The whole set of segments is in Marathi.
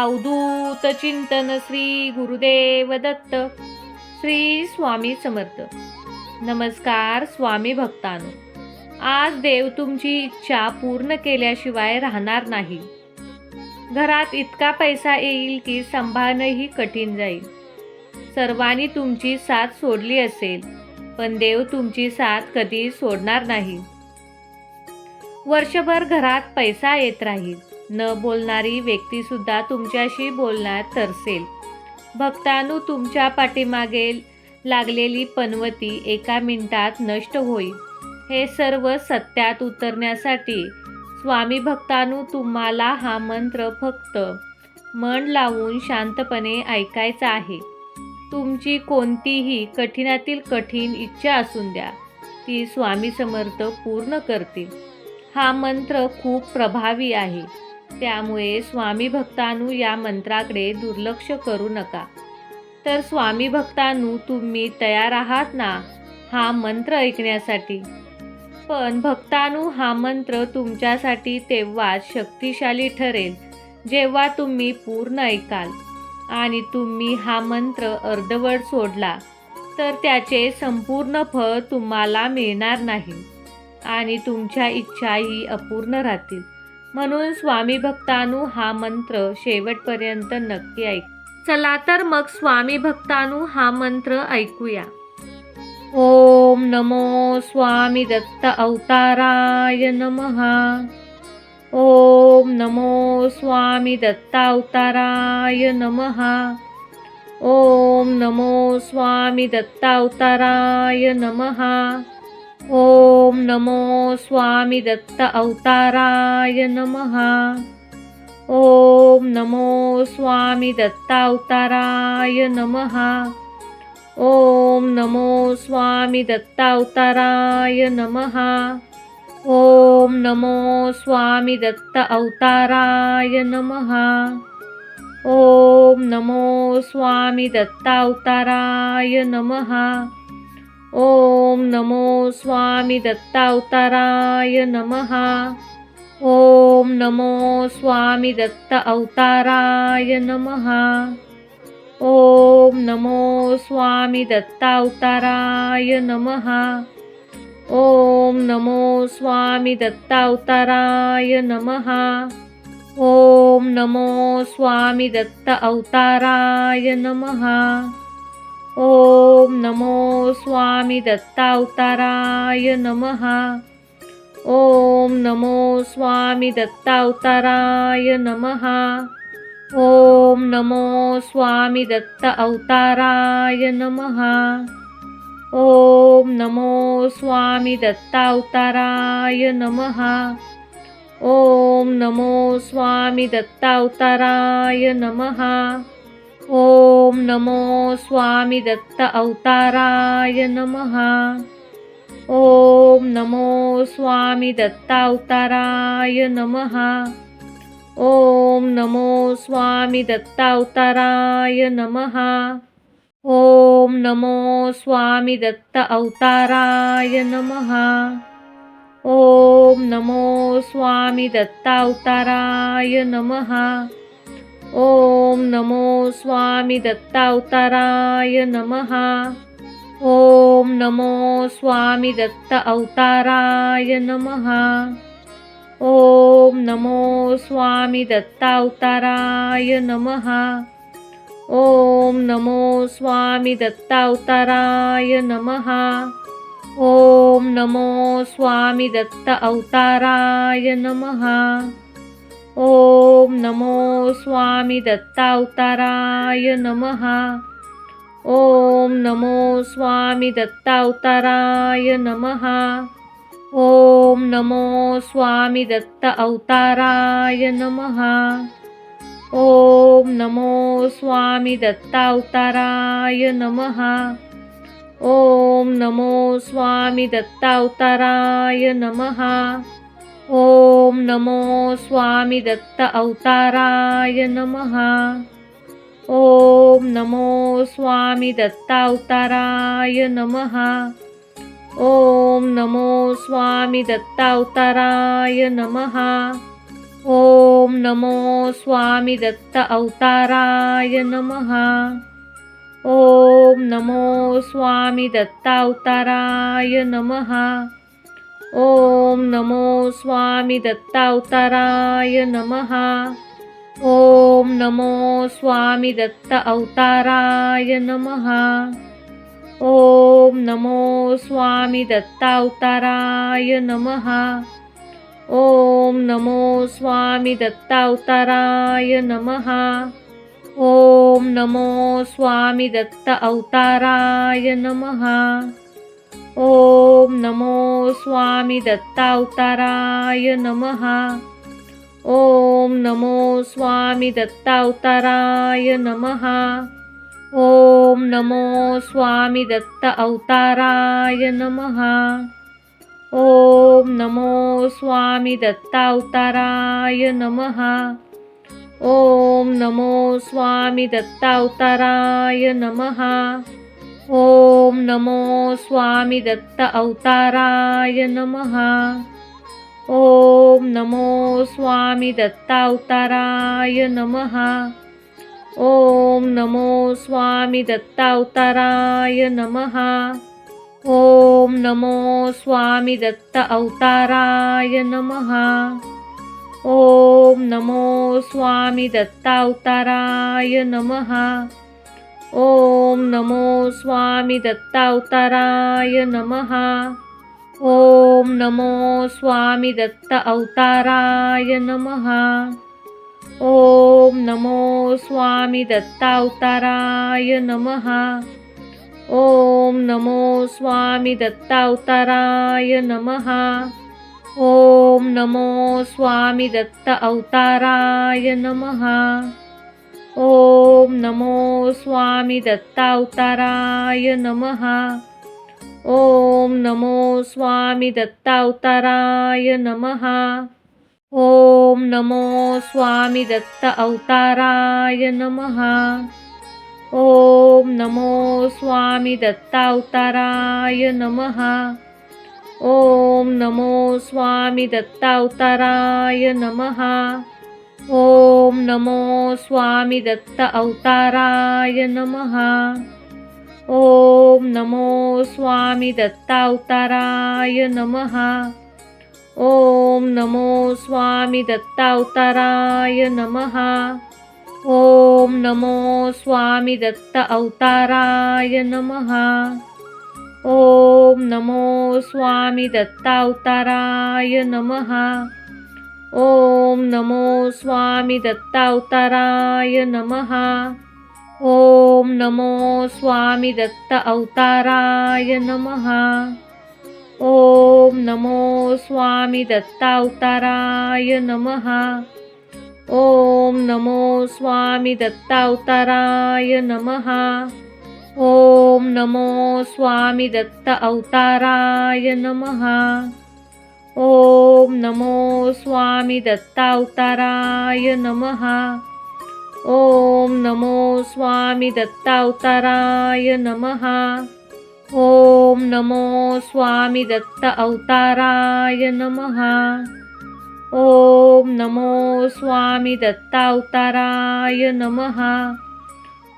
अवधूत चिंतन श्री गुरुदेव दत्त श्री स्वामी समर्थ. नमस्कार स्वामी भक्तानो. आज देव तुमची इच्छा पूर्ण केल्याशिवाय राहणार नाही. घरात इतका पैसा येईल की सांभाळणंही कठीण जाईल. सर्वांनी तुमची साथ सोडली असेल पण देव तुमची साथ कधी सोडणार नाही. वर्षभर घरात पैसा येत राहील. न बोलणारी व्यक्तीसुद्धा तुमच्याशी बोलण्यात तरसेल. भक्तानू तुमच्या पाठीमागे लागलेली पनवती एका मिनिटात नष्ट होईल. हे सर्व सत्यात उतरण्यासाठी स्वामी भक्तानू तुम्हाला हा मंत्र फक्त मन लावून शांतपणे ऐकायचा आहे. तुमची कोणतीही कठीणातील कठीण इच्छा असून द्या ती स्वामी समर्थ पूर्ण करतील. हा मंत्र खूप प्रभावी आहे. त्यामुळे स्वामी भक्तानू या मंत्राकडे दुर्लक्ष करू नका. तर स्वामी भक्तानू तुम्ही तयार आहात ना? हा मंत्र ऐकण्यासाठी. पण भक्तानू हा मंत्र तुमच्यासाठी तेव्हाच शक्तिशाली ठरेल जेव्हा तुम्ही पूर्ण ऐकाल. आणि तुम्ही हा मंत्र अर्धवट सोडला तर त्याचे संपूर्ण फळ तुम्हाला मिळणार नाही. आणि तुमच्या इच्छाही अपूर्ण राहतील. म्हणून स्वामी भक्तानू हा मंत्र शेवटपर्यंत नक्की ऐक. चला तर मग स्वामी भक्तानू हा मंत्र ऐकूया. ओम नमो स्वामी दत्त अवताराय नमहा ओम नमो स्वामी दत्त अवताराय नमहा ओम नमो स्वामी दत्त अवताराय नमहा ओम नमो स्वामी दत्त अवताराय नमहा ओम नमो स्वामी दत्त अवताराय नमहा ओम नमो स्वामी दत्त अवताराय नमहा ओम नमो स्वामी दत्त अवताराय नमहा ओम नमो स्वामी दत्त अवताराय नमहा ओम नमो स्वामी दत्तावताराय नमहा ओम नमो स्वामी दत्त अवताराय नमहा ओम नमो स्वामी दत्तावताराय नमहा ओम नमो स्वामी दत्तावताराय नमहा ओम नमो स्वामी दत्त अवताराय नमहा ओम नमो स्वामी दत्तावताराय नमहा ओम नमो स्वामी दत्तावताराय नमहा ओम नमो स्वामी दत्त अवताराय नमहा ओम नमो स्वामी दत्तावताराय नमहा ओम नमो स्वामी दत्तावताराय नमहा ओम नमो स्वामी दत्त अवताराय नमहा ओम नमो स्वामी दत्त अवताराय नमहा ओम नमो स्वामी दत्त अवताराय नमहा ओम नमो स्वामी दत्त अवताराय नमहा ओम नमो स्वामी दत्त अवताराय नमहा ओम नमो स्वामी दत्तावताराय नमहा ओम नमो स्वामी दत्त अवताराय नमहा ओम नमो स्वामी दत्तावताराय नमहा ओम नमो स्वामी दत्तावताराय नमहा ओम नमो स्वामी दत्त अवताराय नमहा ओम नमो स्वामी दत्तावताराय नमहा ओम नमो स्वामी दत्तावताराय नमहा ओम नमो स्वामी दत्त अवताराय नमहा ओम नमो स्वामी दत्तावताराय नमहा ओम नमो स्वामी दत्तावताराय नमहा ओम नमो स्वामी दत्त अवताराय नमहा ओम नमो स्वामी दत्त अवताराय नमहा ओम नमो स्वामी दत्त अवताराय नमहा ओम नमो स्वामी दत्त अवताराय नमः। ओम नमो स्वामी दत्त अवताराय नमः। ओम नमो स्वामी दत्त अवताराय नमः। ओम नमो स्वामी दत्त अवताराय नमः। ओम नमो स्वामी दत्त अवताराय नमः। ओम नमो स्वामी दत्त अवताराय नमः। ओम नमो स्वामी दत्त अवताराय नमः। ओम नमो स्वामी दत्ता अवताराय नमः। ओम नमो स्वामी दत्ता अवताराय नमः। ओम नमो स्वामी दत्त अवताराय नमः। ओम नमो स्वामी दत्ता अवताराय नमः। ओम नमो स्वामी दत्ता अवताराय नमः। ओम नमो स्वामी दत्त अवताराय नमः। ओम नमो स्वामी दत्त अवताराय नमः। ओम नमो स्वामी दत्त अवताराय नमः। ओम नमो स्वामी दत्त अवताराय नमः। ओम नमो स्वामी दत्त अवताराय नमः। ओम नमो स्वामी दत्त अवताराय नमः। ओम नमो स्वामी दत्त अवताराय नमः। ओम नमो स्वामी दत्त अवताराय नमः। ओम नमो स्वामी दत्त अवताराय नमः। ओम नमो स्वामी दत्त अवताराय नमः। ओम नमो स्वामी दत्ता अवताराय नमः। ओम नमो स्वामी दत्ता अवताराय नमः। ओम नमो स्वामी दत्त अवताराय नमः। ओम नमो स्वामी दत्ता अवताराय नमः। ओम नमो स्वामी दत्ता अवताराय नमः। ओम नमो स्वामी दत्त अवताराय नमः। ओम नमो स्वामी दत्त अवताराय नमः। ओम नमो स्वामी दत्त अवताराय नमः। ओम नमो स्वामी दत्त अवताराय नमः। ओम नमो स्वामी दत्त अवताराय नमः। ओम नमो स्वामी दत्त अवताराय नमः। ओम नमो स्वामी दत्त अवताराय नमः। ओम नमो स्वामी दत्त अवताराय नमः। ओम नमो स्वामी दत्त अवताराय नमः। ओम नमो स्वामी दत्त अवताराय नमः। ओम नमो स्वामी दत्ता अवताराय नमः। ओम नमो स्वामी दत्ता अवताराय नमः। ओम नमो स्वामी दत्त अवताराय नमः। ओम नमो स्वामी दत्ता अवताराय नमः।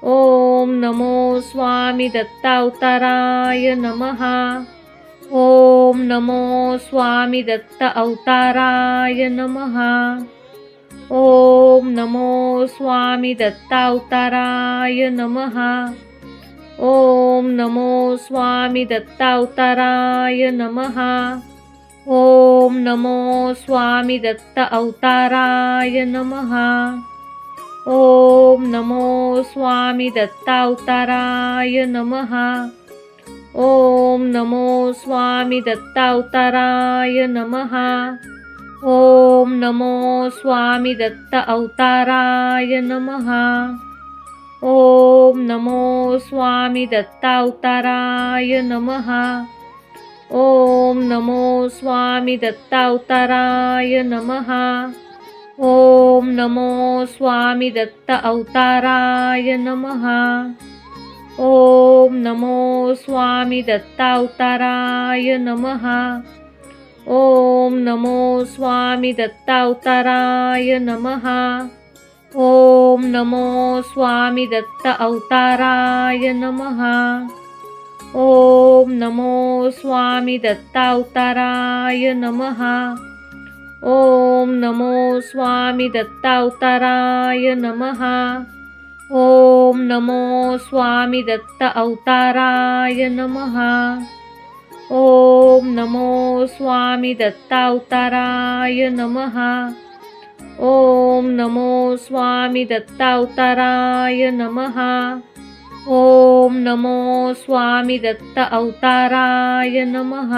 ओम नमो स्वामी दत्ता अवताराय नमः। ओम नमो स्वामी दत्त अवताराय नमः। ओम नमो स्वामी दत्त अवताराय नमः। ओम नमो स्वामी दत्त अवताराय नमः। ओम नमो स्वामी दत्त अवताराय नमः। ओम नमो स्वामी दत्त अवताराय नमः। ओम नमो स्वामी दत्ता अवताराय नमः। ओम नमो स्वामी दत्त अवताराय नमः। ओम नमो स्वामी दत्ता अवताराय नमः। ओम नमो स्वामी दत्ता अवताराय नमः। ओम नमो स्वामी दत्त अवताराय नमः। ओम नमो स्वामी दत्ता अवताराय नमः। ओम नमो स्वामी दत्तावताराय नमः। ओम नमो स्वामी दत्त अवताराय नमः। ओम नमो स्वामी दत्तावताराय नमः। ओम नमो स्वामी दत्तावताराय नमः। ओम नमो स्वामी दत्त अवताराय नमः। ओम नमो स्वामी दत्तावताराय नमः। ओम नमो स्वामी दत्तावताराय नमः। ओम नमो स्वामी दत्त अवताराय नमः।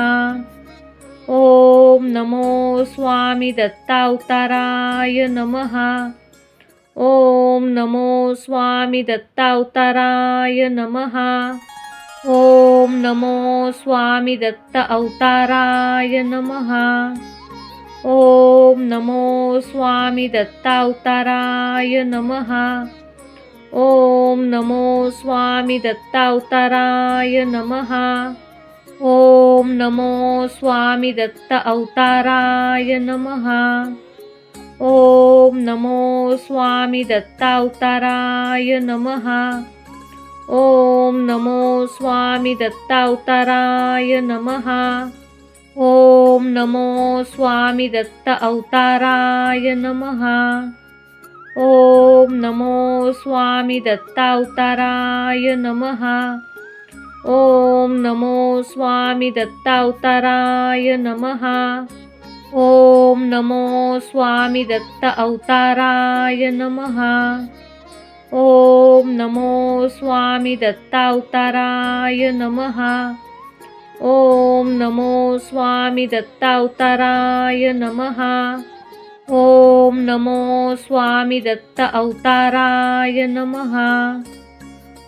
ओम नमो स्वामी दत्तावताराय नमः। ओम नमो स्वामी दत्तावताराय नमः। ओम नमो स्वामी दत्त अवताराय नमः। ओम नमो स्वामी दत्तावताराय नमः। ओम नमो स्वामी दत्तावताराय नमः। ओम नमो स्वामी दत्त अवताराय नमः। ओम नमो स्वामी दत्तावताराय नमः। ओम नमो स्वामी दत्तावताराय नमः। ओम नमो स्वामी दत्त अवताराय नमः। ओम नमो स्वामी दत्तावताराय नमः। ओम नमो स्वामी दत्तावताराय नमः। ओम नमो स्वामी दत्त अवताराय नमः। ओम नमो स्वामी दत्तावताराय नमः। ओम नमो स्वामी दत्तावताराय नमः। ओम नमो स्वामी दत्त अवताराय नमः।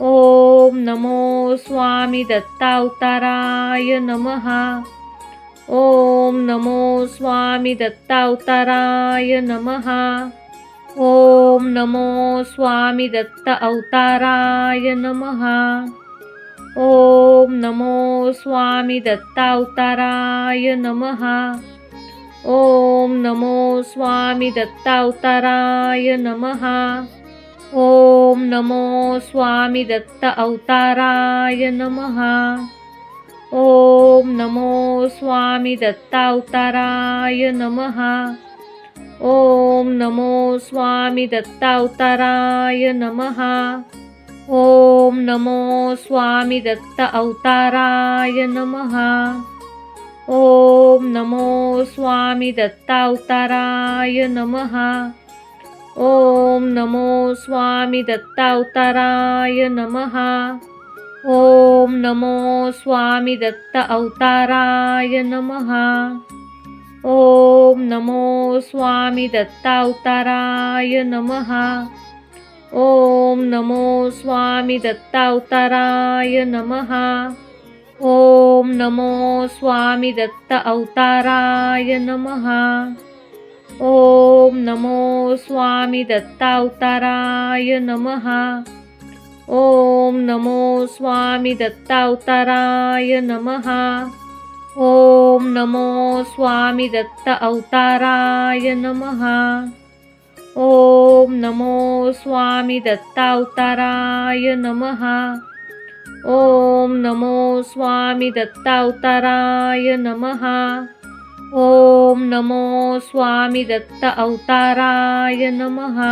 ओम नमो स्वामी दत्तावताराय नमः। ओम नमो स्वामी दत्तावताराय नमः। ओम नमो स्वामी दत्त अवताराय नमः। ओम नमो स्वामी दत्तावताराय नमः। ओम नमो स्वामी दत्तावताराय नमः। ओम नमो स्वामी दत्त अवताराय नमः। ओम नमो स्वामी दत्तावताराय नमः। ओम नमो स्वामी दत्तावताराय नमः। ओम नमो स्वामी दत्त अवताराय नमः। ओम नमो स्वामी दत्तावताराय नमः। ओम नमो स्वामी दत्तावताराय नमः। ओम नमो स्वामी दत्त अवताराय नमः। ओम नमो स्वामी दत्तावताराय नमः। ओम नमो स्वामी दत्तावताराय नमः। ओम नमो स्वामी दत्त अवताराय नमः। ओम नमो स्वामी दत्तावताराय नमः। ओम नमो स्वामी दत्तावताराय नमः। ओम नमो स्वामी दत्त अवताराय नमः। ओम नमो स्वामी दत्तावताराय नमः। ओम नमो स्वामी दत्तावताराय नमः। ओम नमो स्वामी दत्त अवताराय नमः।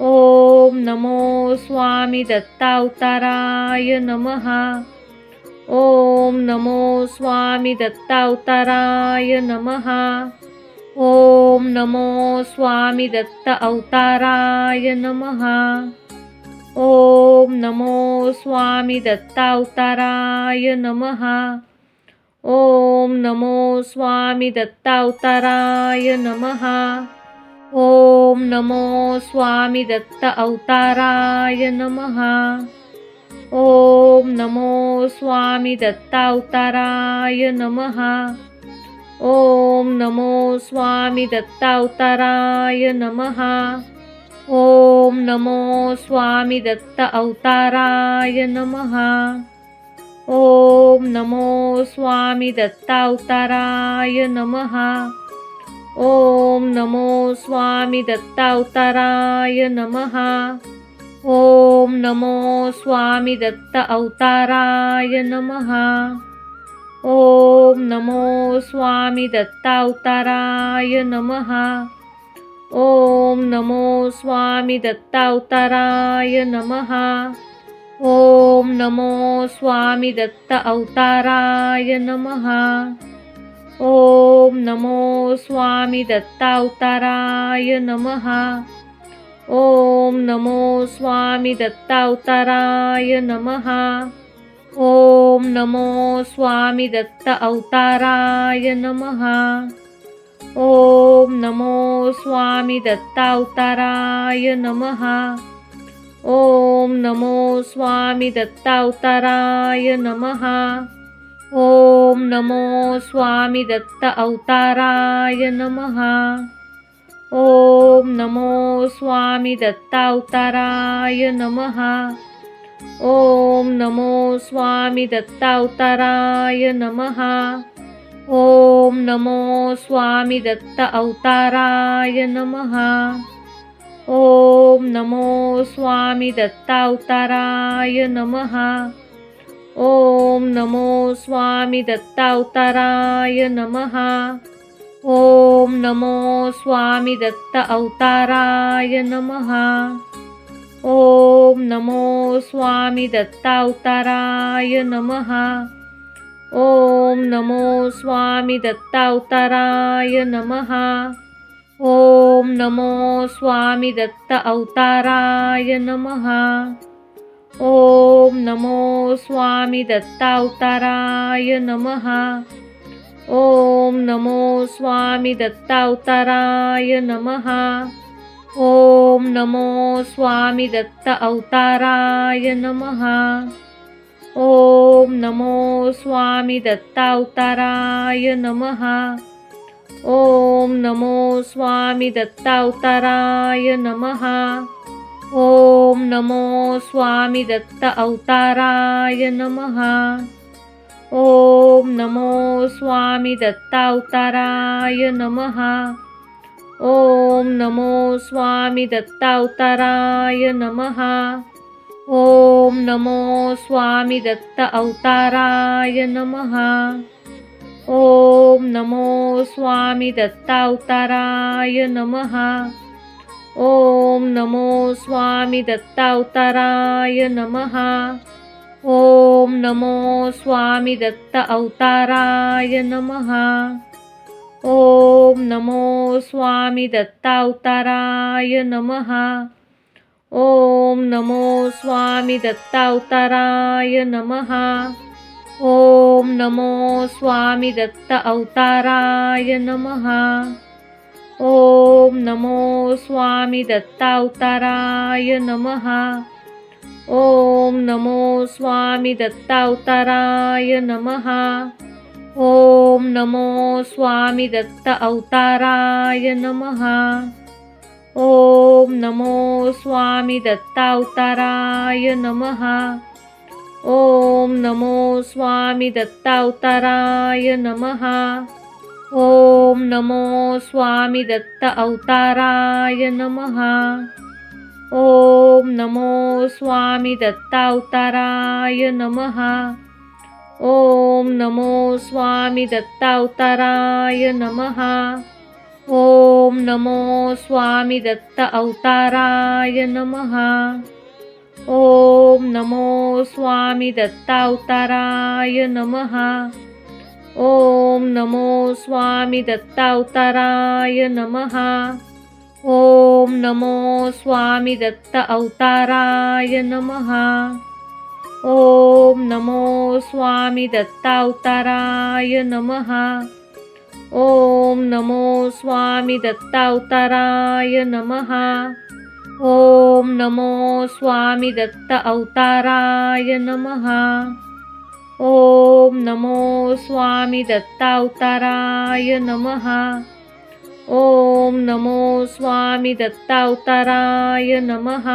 ओम नमो स्वामी दत्तावताराय नमः। ओम नमो स्वामी दत्तावताराय नमः। ओम नमो स्वामी दत्त अवताराय नमः। ओम नमो स्वामी दत्तावताराय नमः। ओम नमो स्वामी दत्तावताराय नमः। ओम नमो स्वामी दत्त अवताराय नमः। ओम नमो स्वामी दत्तावताराय नमः। ओम नमो स्वामी दत्तावताराय नमः। ओम नमो स्वामी दत्त अवताराय नमः। ओम नमो स्वामी दत्तावताराय नमः। ओम नमो स्वामी दत्तावताराय नमः। ओम नमो स्वामी दत्त अवताराय नमः। ओम नमो स्वामी दत्तावताराय नमः। ओम नमो स्वामी दत्तावताराय नमः। ओम नमो स्वामी दत्त अवताराय नमः। ओम नमो स्वामी दत्तावताराय नमः। ओम नमो स्वामी दत्तावताराय नमः। ओम नमो स्वामी दत्त अवताराय नमः। ओम नमो स्वामी दत्तावताराय नमः। ओम नमो स्वामी दत्तावताराय नमः। ओम नमो स्वामी दत्त अवताराय नमः। ओम नमो स्वामी दत्तावताराय नमः। ओम नमो स्वामी दत्तावताराय नमः। ओम नमो स्वामी दत्त अवताराय नमः। ओम नमो स्वामी दत्तावताराय नमः। ओम नमो स्वामी दत्तावताराय नमः। ओम नमो स्वामी दत्त अवताराय नमः। ओम नमो स्वामी दत्तावताराय नमः। ओम नमो स्वामी दत्तावताराय नमः। ओम नमो स्वामी दत्त अवताराय नमः। ओम नमो स्वामी दत्तावताराय नमः। ओम नमो स्वामी दत्तावताराय नमः। ओम नमो स्वामी दत्त अवताराय नमः। ओम नमो स्वामी दत्तावताराय नमः। ओम नमो स्वामी दत्तावताराय नमः। ओम नमो स्वामी दत्त अवताराय नमः। ओम नमो स्वामी दत्तावताराय नमः। ओम नमो स्वामी दत्तावताराय नमः। ओम नमो स्वामी दत्त अवताराय नमः। ओम नमो स्वामी दत्तावताराय नमः। ओम नमो स्वामी दत्तावताराय नमः। ओम नमो स्वामी दत्त अवताराय नमः। ओम नमो स्वामी दत्तावताराय नमः। ओम नमो स्वामी दत्तावताराय नमः। ओम नमो स्वामी दत्त अवताराय नमः। ओम नमो स्वामी दत्तावताराय नमः। ओम नमो स्वामी दत्तावताराय नमः। ओम नमो स्वामी दत्त अवताराय नमः। ओम नमो स्वामी दत्तावताराय नमः। ओम नमो स्वामी दत्तावताराय नमः। ओम नमो स्वामी दत्त अवताराय नमः। ओम नमो स्वामी दत्तावताराय नमः। ओम नमो स्वामी दत्तावताराय नमः। ओम नमो स्वामी दत्त अवताराय नमः। ओम नमो स्वामी दत्तावताराय नमः। ओम नमो स्वामी दत्तावताराय नमः। ओम नमो स्वामी दत्त अवताराय नमः। ओम नमो स्वामी दत्तावताराय नमः। ओम नमो स्वामी दत्तावताराय नमः। ओम नमो स्वामी दत्त अवताराय नमः। ओम नमो स्वामी दत्तावताराय नमः। ओम नमो स्वामी दत्तावताराय नमः।